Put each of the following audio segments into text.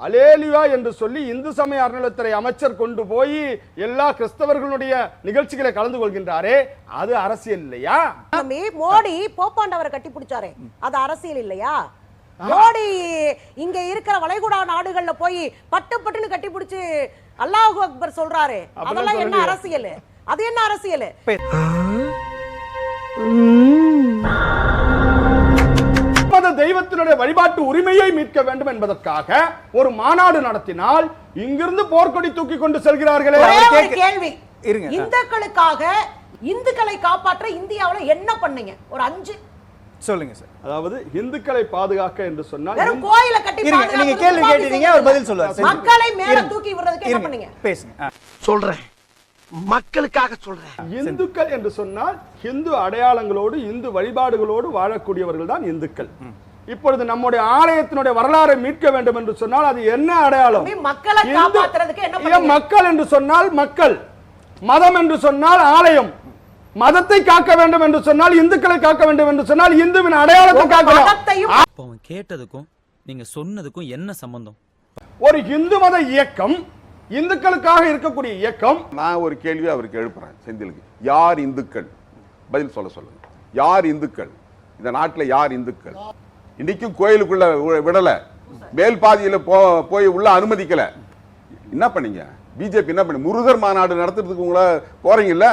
Alleluia என்று சொல்லி இந்து சமய அறநிலைத்துறை அமைச்சர் கொண்டு போய் எல்லா கிறிஸ்தவர்களுடைய நிகழ்ச்சிகளை கலந்து கொள்கின்றாரே அது அரசியல் இல்லையா? மோடி போப்பாண்டவரை கட்டி பிடிச்சாரே அது அரசியல் இல்லையா? மோடி இங்க இருக்கிற வளைகுடா நாடுகள்ல போய் பட்டு பட்டுன்னு கட்டி பிடிச்சு அல்லாஹ் அக்பர் சொல்றாரு அதெல்லாம் என்ன. அரசியல்? அது என்ன அரசியல்? தெய்வத்தினுடைய வழிபாட்டு உரிமையை மீட்க வேண்டும் என்பதற்காக ஒரு மாநாடு நடத்தினால் இங்கிருந்து போர்க்கொடி தூக்கி கொண்டு செல்கிறார்களே. கேள்வி. இருங்க. இந்துக்களுக்காக இந்துக்களை காப்பாற்ற இந்தியாவுல என்ன பண்ணீங்க? ஒரு அஞ்சு. சொல்லுங்க சார். அதாவது இந்துக்களை பாதுகாக்க என்று சொன்னால் வெறும் கோயில கட்டி நீங்க கேள்வி கேட்டீங்க, அவர் பதில் சொல்லுவார். மக்களை மேல. தூக்கி விடுறதுக்கு என்ன பண்ணீங்க? பேசுங்க. சொல்றேன். மக்களுக்காக சொல்றேன். இந்துக்கள் என்று சொன்னால் இந்து அடையாளங்களோடு இந்து வழிபாடுகளோடு வாழக்கூடியவர்கள் தான் இந்துக்கள். இப்பொழுது நம்முடைய ஆலயத்தினுடைய வரலாறை மீட்க வேண்டும் என்று சொன்னால் அது என்ன அடையாளம்? மக்களை என்று சொன்னால் மக்கள் மதம் என்று சொன்னால் ஆலயம். மதத்தை காக்க வேண்டும் என்று சொன்னால் இந்துக்களை காக்க வேண்டும் என்று சொன்னால் இந்துவின் அடையாளத்தை காக்கலாம். கேட்டதுக்கும் நீங்க சொன்னதுக்கும் என்ன சம்பந்தம்? ஒரு இந்து மத இயக்கம் இந்துக்களுக்காக இருக்கக்கூடிய இயக்கம். நான் ஒரு கேள்வி அவருக்கு எழுப்புறேன் செந்திலுக்கு. யார் இந்துக்கள்? பதில் சொல்ல சொல்லுங்க. யார் இந்துக்கள்? இந்த நாட்டில் யார் இந்துக்கள்? இன்னைக்கும் கோயிலுக்குள்ள விடல. மேல் பாதியில போ போய் உள்ள அனுமதிக்கல. என்ன பண்ணீங்க? பிஜேபி என்ன பண்ணி முருகர் மாநாடு நடத்துறதுக்கு உங்கள போறீங்கல்ல?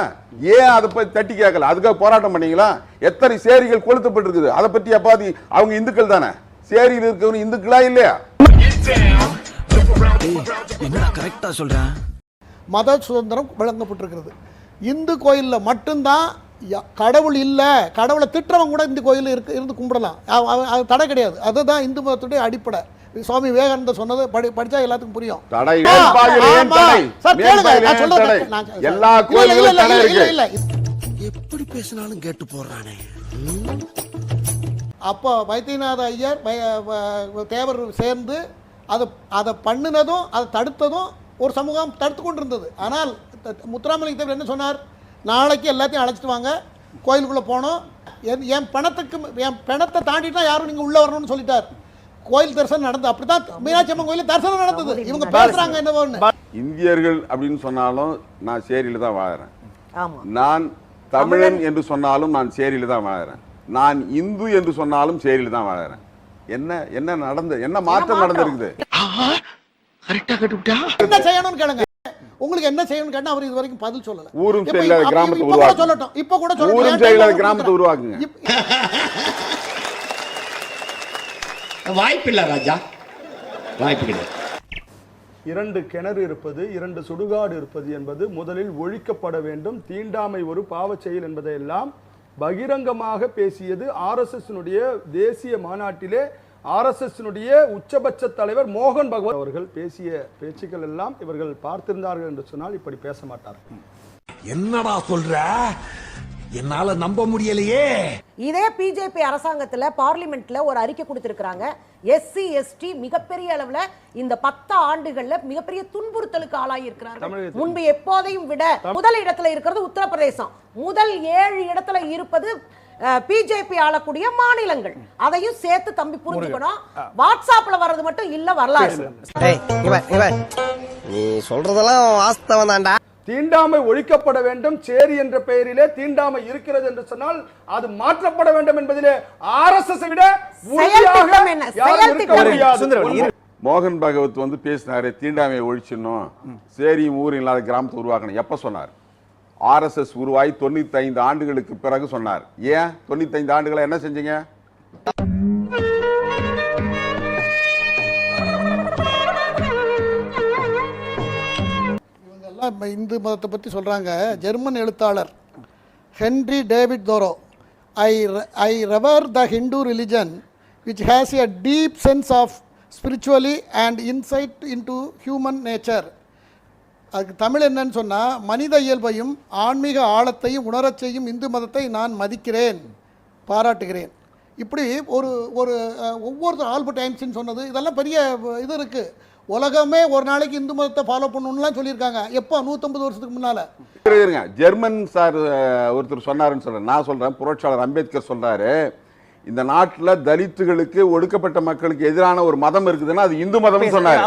ஏன் அதை பத்தி தட்டி கேட்கல அதுக்காக போராட்டம் பண்ணீங்களா? எத்தனை சேரிகள் கொளுத்தப்பட்டிருக்குது? அதை பத்தி அப்பாதி அவங்க இந்துக்கள் தானே? சேரியில் இருக்கவங்க இந்துக்களா இல்லையா? கரெக்டா சொல்றேன் மத சுதந்திரம் வழங்கப்பட்டிருக்கிறது இந்து கோயிலில் மட்டும்தான் கடவுள் இல்லை கடவுளை திட்டுறவங்க கூட இந்து கோயிலில் இருக்கு இருந்து கும்பிடலாம். அது தடை கிடையாது. அதுதான் இந்து மதத்துடைய அடிப்படை. சுவாமி விவேகானந்தர் சொன்னது படி படிச்சா எல்லாத்துக்கும் புரியும். எப்படி பேசினாலும் கேட்டு போடுறானே. அப்போ வைத்தியநாத ஐயர் தேவர் சேர்ந்து அதை அதை பண்ணினதும் அதை தடுத்ததும் ஒரு சமூகம் தடுத்து கொண்டு இருந்தது ஆனால் முத்துராமலிங்க தேவர் என்ன சொன்னார்? நாளைக்கு எல்லாத்தையும் அழைச்சிட்டு வாங்க. கோயிலுக்குள்ளே போனோம். என் என் பணத்துக்கு என் பணத்தை தாண்டிட்டா யாரும் நீங்கள் உள்ளே வரணும்னு சொல்லிட்டார். கோயில் தரிசனம் நடந்தது. அப்படி தான் மீனாட்சி அம்மன் கோயிலில் தரிசனம் நடந்தது. இவங்க பேசுகிறாங்க என்னவோன்னு இந்தியர்கள் அப்படின்னு சொன்னாலும் நான் சேரியில தான் வாழறேன். ஆமா. நான் தமிழன் என்று சொன்னாலும் நான் சேரியில தான் வாழறேன். நான் இந்து என்று சொன்னாலும் சேரியில தான் வாழறேன். என்ன என்ன நடந்த என்ன மாற்றம்? நடந்திருக்குது? என்ன செய்யணும்னு கேளுங்க. உங்களுக்கு என்ன செய்யணும்னு கேட்டா அவர் இது வரைக்கும் பதில் சொல்லல ஊரும் சரியில்லாத கிராமத்தை உருவாக்குங்க. சொல்லட்டும் இப்ப கூட சொல்லட்டும் ஊரும் சரியில்லாத கிராமத்தை. உருவாக்குங்க. வாய்ப்பில்லை ராஜா வாய்ப்பு கிடையாது இரண்டு கிணறு இருப்பது இரண்டு சுடுகாடு இருப்பது என்பது முதலில் ஒழிக்கப்பட வேண்டும் தீண்டாமை ஒரு பாவச் செயல் என்பதையெல்லாம் பகிரங்கமாக பேசியது ஆர்எஸ்எஸ் தேசிய மாநாட்டிலே ஆர்எஸ்எஸ் உச்சபட்ச தலைவர் மோகன் பகவத் அவர்கள் பேசிய பேச்சுக்கள் எல்லாம் இவர்கள் பார்த்திருந்தார்கள் என்று சொன்னால் இப்படி பேச மாட்டார்கள். என்னடா சொல்ற? என்னால நம்ப முடியலையே. இதே பிஜேபி அரசாங்கத்துல பார்லிமெண்ட்ல ஒரு அறிக்கை கொடுத்திருக்காங்க எஸ்சி எஸ்டி மிகப்பெரிய அளவுல இந்த பத்து ஆண்டுகள்ல மிகப்பெரிய துன்புறுத்தலுக்கு தமிழகத்தில். முன்பு எப்போதையும் விட முதல் இடத்துல இருக்கிறது உத்தரப்பிரதேசம். முதல் ஏழு இடத்துல இருப்பது பிஜேபி ஆளக்கூடிய மாநிலங்கள். அதையும் சேர்த்து தம்பி புரிஞ்சுக்கணும். வாட்ஸ்அப்ல வர்றது மட்டும் இல்ல வரலாறு. நீ சொல்றதெல்லாம் வாஸ்தவம் தான்டா. தீண்டாமை ஒழிக்கப்பட வேண்டும் சேரி என்ற பெயரிலே தீண்டாமை இருக்கிறது என்று சொன்னால் அது மாற்றப்பட வேண்டும் என்பதிலே விட என்ன? முடியாது. சுந்தரவல்லி, ஒன்று. மோகன் பகவத் வந்து பேசினாரு தீண்டாமையை ஒழிச்சிடணும் சேரியும் ஊரும் இல்லாத கிராமத்தை உருவாக்கணும். எப்ப சொன்னார்? ஆர்எஸ்எஸ் உருவாகி தொண்ணூத்தி ஐந்து ஆண்டுகளுக்கு பிறகு சொன்னார். ஏன்? தொண்ணூத்தி ஐந்து ஆண்டுகளை என்ன செஞ்சீங்க? இவங்க எல்லாம் இந்து மதத்தை பற்றி சொல்கிறாங்க ஜெர்மன் எழுத்தாளர் Henry David Thoreau. I I revere the Hindu religion which has a deep sense of spirituality and insight into human nature அதுக்கு தமிழ் என்னன்னு சொன்னால் மனித இயல்பையும் ஆன்மீக ஆழத்தையும் உணரச் செய்யும் இந்து மதத்தை நான் மதிக்கிறேன் பாராட்டுகிறேன். இப்படி ஒரு ஒரு ஒவ்வொரு ஆல்பர்ட் ஐன்ஸ்டீன் சொன்னது இதெல்லாம் பெரிய இது இருக்குது உலகமே ஒரு நாளைக்கு இந்து மதத்தை ஃபாலோ பண்ணணும்லாம் சொல்லியிருக்காங்க. எப்போ? நூற்றம்பது வருஷத்துக்கு முன்னால். இருங்க, ஜெர்மன் சார் ஒருத்தர் சொன்னாருன்னு சொல்றேன். நான் சொல்றேன். புரட்சியாளர் அம்பேத்கர் சொல்றாரு. இந்த நாட்டுல தலித்துகளுக்கு ஒடுக்கப்பட்ட மக்களுக்கு எதிரான ஒரு மதம் இருக்குதுன்னா அது இந்து மதம்னு சொன்னாரு.